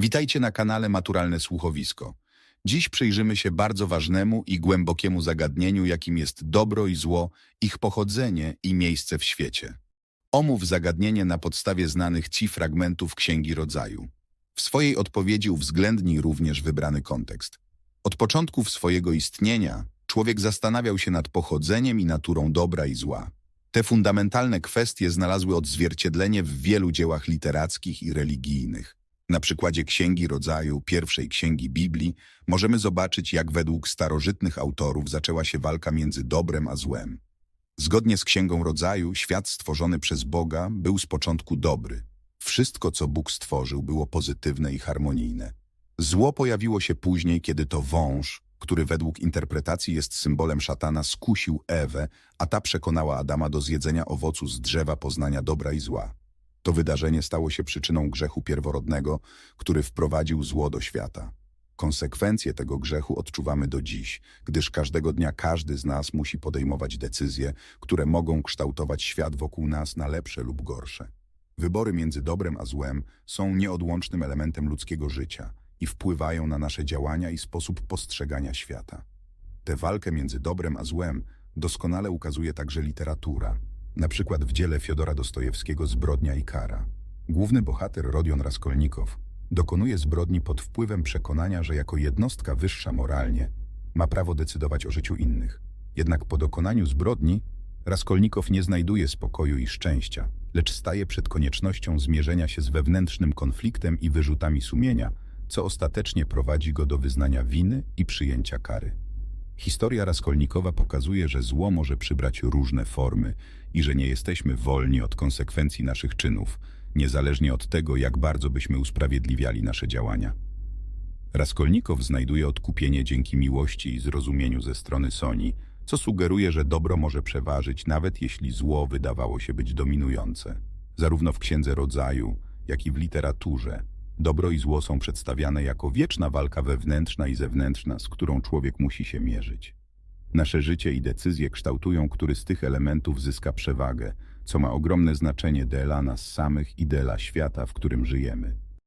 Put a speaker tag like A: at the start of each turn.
A: Witajcie na kanale Maturalne Słuchowisko. Dziś przyjrzymy się bardzo ważnemu i głębokiemu zagadnieniu, jakim jest dobro i zło, ich pochodzenie i miejsce w świecie. Omów zagadnienie na podstawie znanych Ci fragmentów Księgi Rodzaju. W swojej odpowiedzi uwzględnij również wybrany kontekst. Od początków swojego istnienia człowiek zastanawiał się nad pochodzeniem i naturą dobra i zła. Te fundamentalne kwestie znalazły odzwierciedlenie w wielu dziełach literackich i religijnych. Na przykładzie Księgi Rodzaju, pierwszej księgi Biblii, możemy zobaczyć, jak według starożytnych autorów zaczęła się walka między dobrem a złem. Zgodnie z Księgą Rodzaju, świat stworzony przez Boga był z początku dobry. Wszystko, co Bóg stworzył, było pozytywne i harmonijne. Zło pojawiło się później, kiedy to wąż, który według interpretacji jest symbolem szatana, skusił Ewę, a ta przekonała Adama do zjedzenia owocu z drzewa poznania dobra i zła. To wydarzenie stało się przyczyną grzechu pierworodnego, który wprowadził zło do świata. Konsekwencje tego grzechu odczuwamy do dziś, gdyż każdego dnia każdy z nas musi podejmować decyzje, które mogą kształtować świat wokół nas na lepsze lub gorsze. Wybory między dobrem a złem są nieodłącznym elementem ludzkiego życia i wpływają na nasze działania i sposób postrzegania świata. Tę walkę między dobrem a złem doskonale ukazuje także literatura, na przykład w dziele Fiodora Dostojewskiego Zbrodnia i kara. Główny bohater Rodion Raskolnikow dokonuje zbrodni pod wpływem przekonania, że jako jednostka wyższa moralnie ma prawo decydować o życiu innych. Jednak po dokonaniu zbrodni Raskolnikow nie znajduje spokoju i szczęścia, lecz staje przed koniecznością zmierzenia się z wewnętrznym konfliktem i wyrzutami sumienia, co ostatecznie prowadzi go do wyznania winy i przyjęcia kary. Historia Raskolnikowa pokazuje, że zło może przybrać różne formy i że nie jesteśmy wolni od konsekwencji naszych czynów, niezależnie od tego, jak bardzo byśmy usprawiedliwiali nasze działania. Raskolnikow znajduje odkupienie dzięki miłości i zrozumieniu ze strony Soni, co sugeruje, że dobro może przeważyć, nawet jeśli zło wydawało się być dominujące. Zarówno w Księdze Rodzaju, jak i w literaturze, dobro i zło są przedstawiane jako wieczna walka wewnętrzna i zewnętrzna, z którą człowiek musi się mierzyć. Nasze życie i decyzje kształtują, który z tych elementów zyska przewagę, co ma ogromne znaczenie dla nas samych i dla świata, w którym żyjemy.